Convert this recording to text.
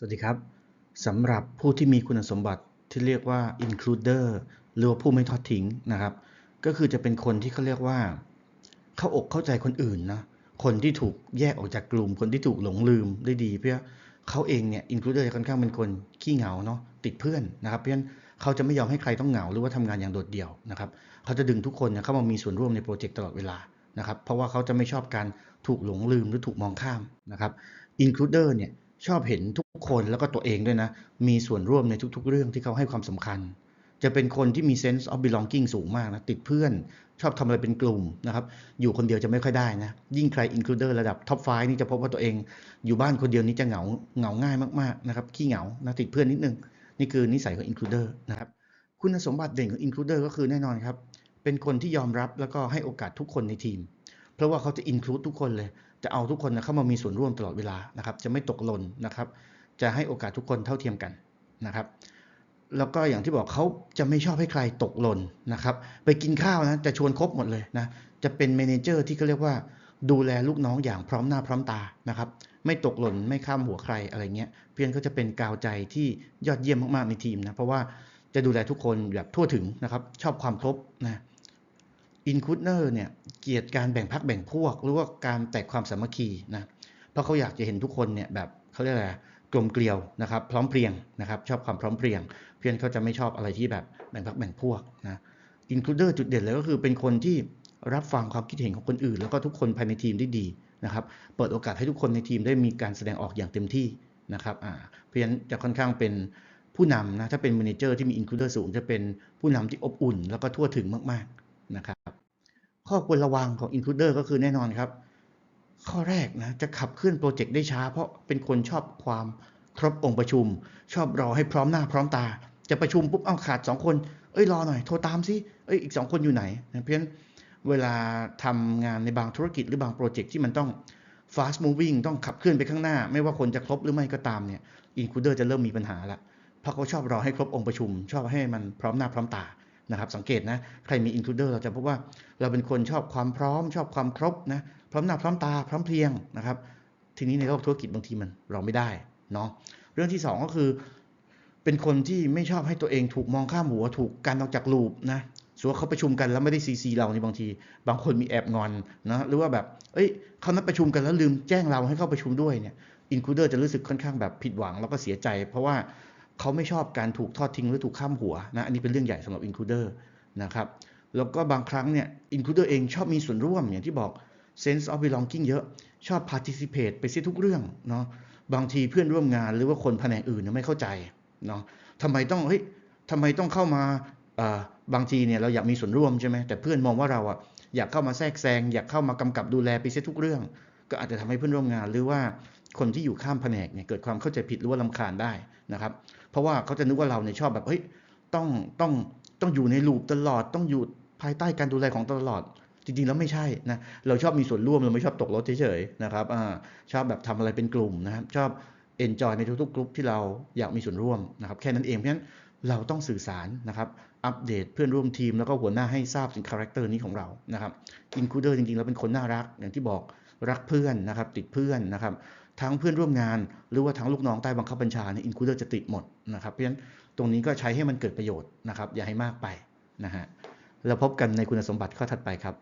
สวัสดีครับสำหรับผู้ที่มีคุณสมบัติที่เรียกว่า includer หรือว่าผู้ไม่ทอดทิ้งนะครับ ก็คือจะเป็นคนที่เขาเรียกว่า เข้าอกเข้าใจคนอื่นนะคนที่ถูกแยกออกจากกลุ่ม คนที่ถูกหลงลืมได้ดี เพราะเขาเองเนี่ย includer จะค่อนข้างเป็นคนขี้เหงาเนาะติดเพื่อนนะครับ เพราะฉะนั้นเขาจะไม่ยอมให้ใครต้องเหงาหรือว่าทำงานอย่างโดดเดี่ยวนะครับเขาจะดึงทุกคนเนี่ยเข้ามามีส่วนร่วมในโปรเจกต์ตลอดเวลานะครับเพราะว่าเขาจะไม่ชอบการถูกหลงลืมหรือถูกมองข้ามนะครับ includer เนี่ย ชอบเห็นทุกคนแล้วก็ตัวเองด้วยนะ มีส่วนร่วมในทุกๆ เรื่องที่เขาให้ความสำคัญ จะเป็นคนที่มี sense of belonging สูงมากนะ ติดเพื่อน ชอบทำอะไรเป็นกลุ่มนะครับ อยู่คนเดียวจะไม่ค่อยได้นะ ยิ่งใคร includer ระดับ top 5นี่จะพบว่าตัวเอง อยู่บ้านคนเดียวนี่จะเหงาเหงาง่ายมากๆนะครับขี้เหงานะติดเพื่อนนิดนึง นี่คือนิสัยของ includer นะครับคุณสมบัติเด่นของ includer ก็คือแน่นอนครับเป็นคนที่ยอมรับแล้วก็ให้โอกาสทุกคนในทีม เพราะว่าเขาจะ include ทุกคนเลย จะเอาทุกคนนะเข้ามามีส่วนร่วมตลอดเวลานะครับ จะไม่ตกหล่นนะครับ จะให้โอกาสทุกคนเท่าเทียมกันนะครับ แล้วก็อย่างที่บอกเขาจะไม่ชอบให้ใครตกหล่นนะครับ ไปกินข้าวนะจะชวนครบหมดเลยนะ จะเป็นเมนเจอร์ที่เขาเรียกว่าดูแลลูกน้องอย่างพร้อมหน้าพร้อมตานะครับ ไม่ตกหล่นไม่ข้ามหัวใครอะไรเงี้ย เพื่อนก็จะเป็นกาวใจที่ยอดเยี่ยมมากๆในทีมนะ เพราะว่าจะดูแลทุกคนแบบทั่วถึงนะครับ ชอบความครบนะ อินคูดเนอร์เนี่ยเกลียดการแบ่งพักแบ่งพวก หรือว่าการแตกความสามัคคีนะเพราะเขาอยากจะเห็นทุกคนเนี่ยแบบเขาเรียกอะไรกลมเกลียวนะครับ พร้อมเพรียงนะครับ ชอบความพร้อมเพรียง เพื่อนเขาจะไม่ชอบอะไรที่แบบแบ่งพักแบ่งพวกนะอินคลูเดอร์จุดเด่นเลยก็คือเป็นคนที่รับฟังความคิดเห็นของคนอื่น แล้วก็ทุกคนภายในทีมได้ดีนะครับ เปิดโอกาสให้ทุกคนในทีมได้มีการแสดงออกอย่างเต็มที่นะครับอ่าเพราะฉะนั้นจะค่อนข้างเป็นผู้นำนะถ้าเป็น m ม n เจอร์ที่มีอินคลูเดอร์สูงจะเป็นผู้นำที่อบอุ่น แล้วก็ทั่วถึงมากๆ ข้อควรระวังของ includer ก็คือแน่นอนครับ ข้อแรกนะจะขับเคลื่อนโปรเจกต์ได้ช้า เพราะเป็นคนชอบความครบองค์ประชุม ชอบรอให้พร้อมหน้าพร้อมตา จะประชุมปุ๊บเอาขาด 2 คน เอ้ยรอหน่อยโทรตามสิเอ้ยอีก 2 คนอยู่ไหนนะเพราะฉะนั้นเวลาทำงานในบางธุรกิจหรือบางโปรเจกต์ที่มันต้อง fast moving ต้องขับเคลื่อนไปข้างหน้า ไม่ว่าคนจะครบหรือไม่ก็ตามเนี่ย includer จะเริ่มมีปัญหาละเพราะเขาชอบรอให้ครบองค์ประชุม ชอบให้มันพร้อมหน้าพร้อมตา นะครับสังเกตนะใครมี includer เราจะพบว่าเราเป็นคนชอบความพร้อม ชอบความครบนะพร้อมหน้าพร้อมตาพร้อมเพรียงนะครับ ทีนี้ในโลกธุรกิจบางทีมันเราไม่ได้เนาะเรื่องที่สองก็คือ เป็นคนที่ไม่ชอบให้ตัวเองถูกมองข้ามหัวถูกการออกจากลูปนะสมมติว่าเขาประชุมกันแล้วไม่ได้ซีซีเราในบางที บางคนมีแอบงอนนะหรือว่าแบบ เอ้ยเขานัดประชุมกันแล้วลืมแจ้งเราให้เข้าประชุมด้วยเนี่ยอินคูเดอร์จะรู้สึกค่อนข้างแบบผิดหวังแล้วก็เสียใจ เพราะว่า เขาไม่ชอบการถูกทอดทิ้งหรือถูกข้ามหัวนะอันนี้เป็นเรื่องใหญ่สำหรับอินคูเดอร์นะครับแล้วก็บางครั้งเนี่ยอินคูเดอร์เองชอบมีส่วนร่วมอย่างที่บอก sense of belonging เยอะชอบ participate ไปซิทุกเรื่องเนาะบางทีเพื่อนร่วมงานหรือว่าคนแผนกอื่นเนี่ยไม่เข้าใจเนาะทำไมต้องเฮ้ยทำไมต้องเข้ามาบางทีเนี่ยเราอยากมีส่วนร่วมใช่ไหมแต่เพื่อนมองว่าเราอะอยากเข้ามาแทรกแซง อยากเข้ามากำกับดูแลไปซิทุกเรื่อง ก็อาจจะทำให้เพื่อนร่วมงานหรือว่า คนที่อยู่ข้ามแผนกเนี่ยเกิดความเข้าใจผิดหรือว่าลำคาญได้นะครับ เพราะว่าเขาจะนึกว่าเราเนี่ยชอบแบบเฮ้ยต้องต้องต้องอยู่ในลูปตลอด ต้องอยู่ภายใต้การดูแลของตลอด จริงๆแล้วไม่ใช่นะเราชอบมีส่วนร่วมเราไม่ชอบตกรถเฉยๆนะครับอชอบแบบทำอะไรเป็นกลุ่มนะครับ ชอบเอนจอยในทุกๆกลุ่มที่เราอยากมีส่วนร่วมนะครับแค่นั้นเองเพราะฉะนั้นเราต้องสื่อสารนะครับอัปเดตเพื่อนร่วมทีมแล้วก็หัวหน้าให้ทราบถึงคาแรคเตอร์นี้ของเรานะครับอินคูเดอร์จริงๆแล้วเป็นคนน่ารักอย่างที่บอกรักเพื่อนนะครับติดเพื่อนนะครับ ทั้งเพื่อนร่วมงาน หรือว่าทั้งลูกน้องใต้บังคับบัญชาเนี่ยอินคูเดอร์จะติดหมดนะครับ เพราะฉะนั้นตรงนี้ก็ใช้ให้มันเกิดประโยชน์นะครับ อย่าให้มากไปนะฮะเราพบกันในคุณสมบัติข้อถัดไปครับ